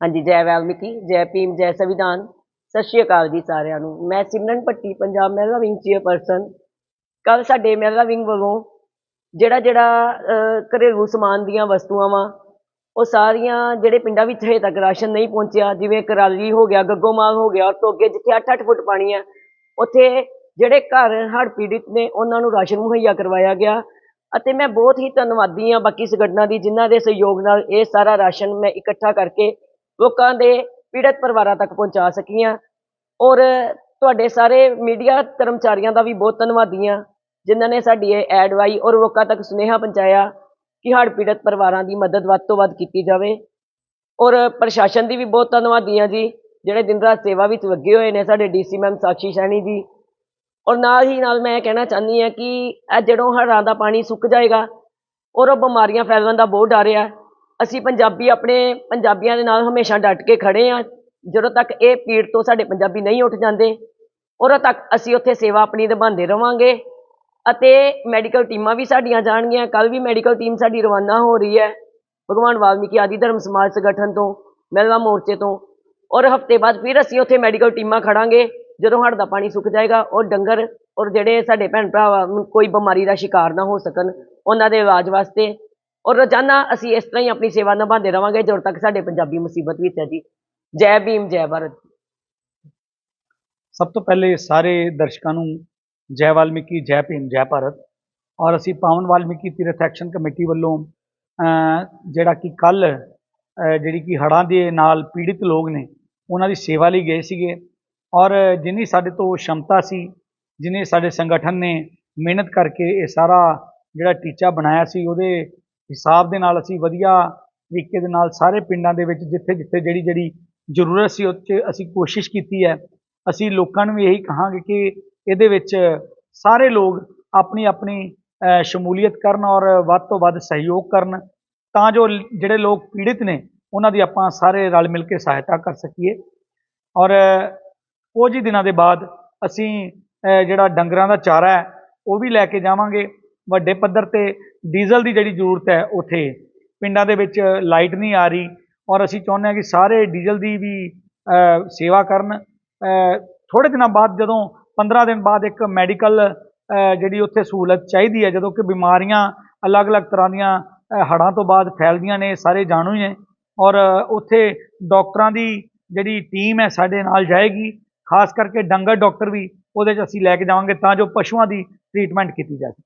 ਹਾਂਜੀ, ਜੈ ਵਾਲਮੀਕੀ, ਜੈ ਭੀਮ, ਜੈ ਸੰਵਿਧਾਨ। ਸਤਿ ਸ਼੍ਰੀ ਅਕਾਲ ਜੀ ਸਾਰਿਆਂ ਨੂੰ। ਮੈਂ ਸਿਮਰਨ ਪੱਟੀ ਪੰਜਾਬ ਮਹਿਲਾ ਵਿੰਗ ਚੇਅਰਪਰਸਨ। ਕੱਲ ਸਾਡੇ ਮਹਿਲਾ ਵਿੰਗ ਵੱਲੋਂ ਜਿਹੜਾ ਜਿਹੜਾ ਘਰੇਲੂ ਸਮਾਨ ਦੀਆਂ ਵਸਤੂਆਂ ਵਾ, ਉਹ ਸਾਰੀਆਂ ਜਿਹੜੇ ਪਿੰਡਾਂ ਵਿੱਚ ਹਜੇ ਤੱਕ ਰਾਸ਼ਨ ਨਹੀਂ ਪਹੁੰਚਿਆ, ਜਿਵੇਂ ਕਰਾਲੀ ਹੋ ਗਿਆ ਗੱਗੋਮਾਲ ਹੋ ਗਿਆ, ਔਰ ਤੋਂ ਜਿੱਥੇ 8-8 ਫੁੱਟ ਪਾਣੀ ਹੈ ਉੱਥੇ ਜਿਹੜੇ ਘਰ ਹੜ੍ਹ ਪੀੜਿਤ ਨੇ, ਉਹਨਾਂ ਨੂੰ ਰਾਸ਼ਨ ਮੁਹੱਈਆ ਕਰਵਾਇਆ ਗਿਆ। ਅਤੇ ਮੈਂ ਬਹੁਤ ਹੀ ਧੰਨਵਾਦੀ ਹਾਂ ਬਾਕੀ ਸੰਗਠਨਾਂ ਦੀ, ਜਿਨ੍ਹਾਂ ਦੇ ਸਹਿਯੋਗ ਨਾਲ ਇਹ ਸਾਰਾ ਰਾਸ਼ਨ ਮੈਂ ਇਕੱਠਾ ਕਰਕੇ ਲੋਕਾਂ ਦੇ ਪੀੜਤ ਪਰਿਵਾਰਾਂ ਤੱਕ ਪਹੁੰਚਾ ਸਕੀਆਂ। ਔਰ ਤੁਹਾਡੇ ਸਾਰੇ ਮੀਡੀਆ ਕਰਮਚਾਰੀਆਂ ਦਾ ਵੀ ਬਹੁਤ ਧੰਨਵਾਦੀ ਹਾਂ, ਜਿਨ੍ਹਾਂ ਨੇ ਸਾਡੀ ਇਹ ਐਡਵਾਈ ਔਰ ਲੋਕਾਂ ਤੱਕ ਸੁਨੇਹਾ ਪਹੁੰਚਾਇਆ ਕਿ ਹੜ੍ਹ ਪੀੜਤ ਪਰਿਵਾਰਾਂ ਦੀ ਮਦਦ ਵੱਧ ਤੋਂ ਵੱਧ ਕੀਤੀ ਜਾਵੇ। ਔਰ ਪ੍ਰਸ਼ਾਸਨ ਦੀ ਵੀ ਬਹੁਤ ਧੰਨਵਾਦੀ ਹਾਂ ਜੀ, ਜਿਹੜੇ ਦਿਨ ਰਾਤ ਸੇਵਾ ਵਿੱਚ ਲੱਗੇ ਹੋਏ ਨੇ ਸਾਡੇ ਡੀਸੀ ਮੈਮ ਸਾਕਸ਼ੀ ਸੈਣੀ ਜੀ। ਔਰ ਨਾਲ ਹੀ ਨਾਲ ਮੈਂ ਕਹਿਣਾ ਚਾਹੁੰਦੀ ਹਾਂ ਕਿ ਇਹ ਜਦੋਂ ਹੜ੍ਹਾਂ ਦਾ ਪਾਣੀ ਸੁੱਕ ਜਾਏਗਾ ਔਰ ਉਹ ਬਿਮਾਰੀਆਂ ਫੈਲਣ ਦਾ ਬਹੁਤ ਡਰ ਆ ਅਸੀਂ ਪੰਜਾਬੀ ਆਪਣੇ ਪੰਜਾਬੀਆਂ ਦੇ ਨਾਲ ਹਮੇਸ਼ਾ ਡਟ ਕੇ ਖੜੇ ਆ ਜਦੋਂ ਤੱਕ ਇਹ ਪੀੜ ਤੋਂ ਸਾਡੇ ਪੰਜਾਬੀ ਨਹੀਂ ਉੱਠ ਜਾਂਦੇ, ਉਦੋਂ ਤੱਕ ਅਸੀਂ ਉੱਥੇ ਸੇਵਾ ਆਪਣੀ ਨਿਭਾਉਂਦੇ ਰਵਾਂਗੇ ਅਤੇ ਮੈਡੀਕਲ ਟੀਮਾਂ ਵੀ ਸਾਡੀਆਂ ਜਾਣਗੀਆਂ। ਕੱਲ ਵੀ ਮੈਡੀਕਲ ਟੀਮ ਸਾਡੀ ਰਵਾਨਾ ਹੋ ਰਹੀ ਹੈ ਭਗਵਾਨ ਵਾਲਮੀਕੀ ਆਦਿ ਧਰਮ ਸਮਾਜ ਸੰਗਠਨ ਤੋਂ, ਮਹਿਲਾ ਮੋਰਚੇ ਤੋਂ ਔਰ ਹਫ਼ਤੇ ਬਾਅਦ ਫਿਰ ਅਸੀਂ ਉੱਥੇ ਮੈਡੀਕਲ ਟੀਮਾਂ ਖੜਾਂਗੇ। ਜਦੋਂ ਹੜ੍ਹ ਦਾ ਪਾਣੀ ਸੁੱਕ ਜਾਏਗਾ ਔਰ ਡੰਗਰ ਔਰ ਜਿਹੜੇ ਸਾਡੇ ਭੈਣ ਭਰਾ ਨੂੰ ਕੋਈ ਬਿਮਾਰੀ ਦਾ ਸ਼ਿਕਾਰ ਨਾ ਹੋ ਸਕਣ, ਉਹਨਾਂ ਦੇ ਇਲਾਜ ਵਾਸਤੇ ਔਰ ਰੋਜ਼ਾਨਾ ਅਸੀਂ ਇਸ ਤਰ੍ਹਾਂ ਹੀ ਆਪਣੀ ਸੇਵਾ ਨਿਭਾਉਂਦੇ ਰਵਾਂਗੇ, ਜਦੋਂ ਤੱਕ ਸਾਡੇ ਪੰਜਾਬੀ ਮੁਸੀਬਤ ਵਿੱਚ ਹੈ ਜੀ। ਜੈ ਭੀਮ, ਜੈ ਭਾਰਤ। ਸਭ ਤੋਂ ਪਹਿਲੇ ਸਾਰੇ ਦਰਸ਼ਕਾਂ ਨੂੰ ਜੈ ਵਾਲਮੀਕੀ, ਜੈ ਭੀਮ, ਜੈ ਭਾਰਤ। ਔਰ ਅਸੀਂ ਪਾਵਨ ਵਾਲਮੀਕੀ ਤੀਰਥ ਐਕਸ਼ਨ ਕਮੇਟੀ ਵੱਲੋਂ ਜਿਹੜਾ ਕਿ ਕੱਲ ਜਿਹੜੀ ਕਿ ਹੜ੍ਹਾਂ ਦੇ ਨਾਲ ਪੀੜਿਤ ਲੋਕ ਨੇ, ਉਹਨਾਂ ਦੀ ਸੇਵਾ ਲਈ ਗਏ ਸੀਗੇ। ਔਰ ਜਿੰਨੀ ਸਾਡੇ ਤੋਂ ਸ਼ਮਤਾ ਸੀ, ਜਿਨੇ ਸਾਡੇ ਸੰਗਠਨ ਨੇ ਮਿਹਨਤ ਕਰਕੇ ਇਹ ਸਾਰਾ ਜਿਹੜਾ ਟੀਚਾ ਬਣਾਇਆ ਸੀ, ਉਹਦੇ ਹਿਸਾਬ ਦੇ ਨਾਲ ਅਸੀਂ ਵਧੀਆ ਤਰੀਕੇ ਦੇ ਨਾਲ ਸਾਰੇ ਪਿੰਡਾਂ ਦੇ ਵਿੱਚ ਜਿੱਥੇ ਜਿੱਥੇ ਜਿਹੜੀ ਜਿਹੜੀ ਜ਼ਰੂਰਤ ਸੀ ਉਹ 'ਚ ਅਸੀਂ ਕੋਸ਼ਿਸ਼ ਕੀਤੀ ਹੈ। ਅਸੀਂ ਲੋਕਾਂ ਨੂੰ ਵੀ ਇਹੀ ਕਹਾਂਗੇ ਕਿ ਇਹਦੇ ਵਿੱਚ ਸਾਰੇ ਲੋਕ ਆਪਣੀ ਆਪਣੀ ਸ਼ਮੂਲੀਅਤ ਕਰਨ ਔਰ ਵੱਧ ਤੋਂ ਵੱਧ ਸਹਿਯੋਗ ਕਰਨ ਤਾਂ ਜੋ ਜਿਹੜੇ ਲੋਕ ਪੀੜਿਤ ਨੇ ਉਹਨਾਂ ਦੀ ਆਪਾਂ ਸਾਰੇ ਰਲ ਮਿਲ ਕੇ ਸਹਾਇਤਾ ਕਰ ਸਕੀਏ। ਔਰ ਕੁਝ ਹੀ ਦਿਨਾਂ ਦੇ ਬਾਅਦ ਅਸੀਂ ਜਿਹੜਾ ਡੰਗਰਾਂ ਦਾ ਚਾਰਾ ਹੈ ਉਹ ਵੀ ਲੈ ਕੇ ਜਾਵਾਂਗੇ। ਵੱਡੇ ਪੱਧਰ ਤੇ ਡੀਜ਼ਲ ਦੀ ਜਿਹੜੀ ਜ਼ਰੂਰਤ ਹੈ ਉਥੇ। ਪਿੰਡਾਂ ਦੇ ਵਿੱਚ ਲਾਈਟ ਨਹੀਂ ਆ ਰਹੀ ਔਰ ਅਸੀਂ ਚਾਹੁੰਦੇ ਹਾਂ ਕਿ ਸਾਰੇ ਡੀਜ਼ਲ ਦੀ ਵੀ ਸੇਵਾ ਕਰਨ। ਅ, ਥੋੜੇ ਦਿਨਾਂ ਬਾਅਦ ਜਦੋਂ 15 ਦਿਨ ਬਾਅਦ ਇੱਕ ਮੈਡੀਕਲ ਜਿਹੜੀ ਉੱਥੇ ਸਹੂਲਤ ਚਾਹੀਦੀ ਹੈ ਜਦੋਂ ਕਿ ਬਿਮਾਰੀਆਂ ਅਲੱਗ-ਅਲੱਗ ਤਰ੍ਹਾਂ ਦੀਆਂ ਅ, ਹੜ੍ਹਾਂ ਤੋਂ ਬਾਅਦ ਫੈਲਦੀਆਂ ਨੇ ਸਾਰੇ ਜਾਣੂ ਹੀ ਨੇ। ਔਰ ਉੱਥੇ ਡਾਕਟਰਾਂ ਦੀ ਜਿਹੜੀ ਟੀਮ ਹੈ ਸਾਡੇ ਨਾਲ ਜਾਏਗੀ ਖਾਸ ਕਰਕੇ ਡੰਗਰ ਡਾਕਟਰ ਵੀ ਉਹਦੇ 'ਚ ਅਸੀਂ ਲੈ ਕੇ ਜਾਵਾਂਗੇ ਤਾਂ ਜੋ ਪਸ਼ੂਆਂ ਦੀ ਟ੍ਰੀਟਮੈਂਟ ਕੀਤੀ ਜਾ ਸਕੇ।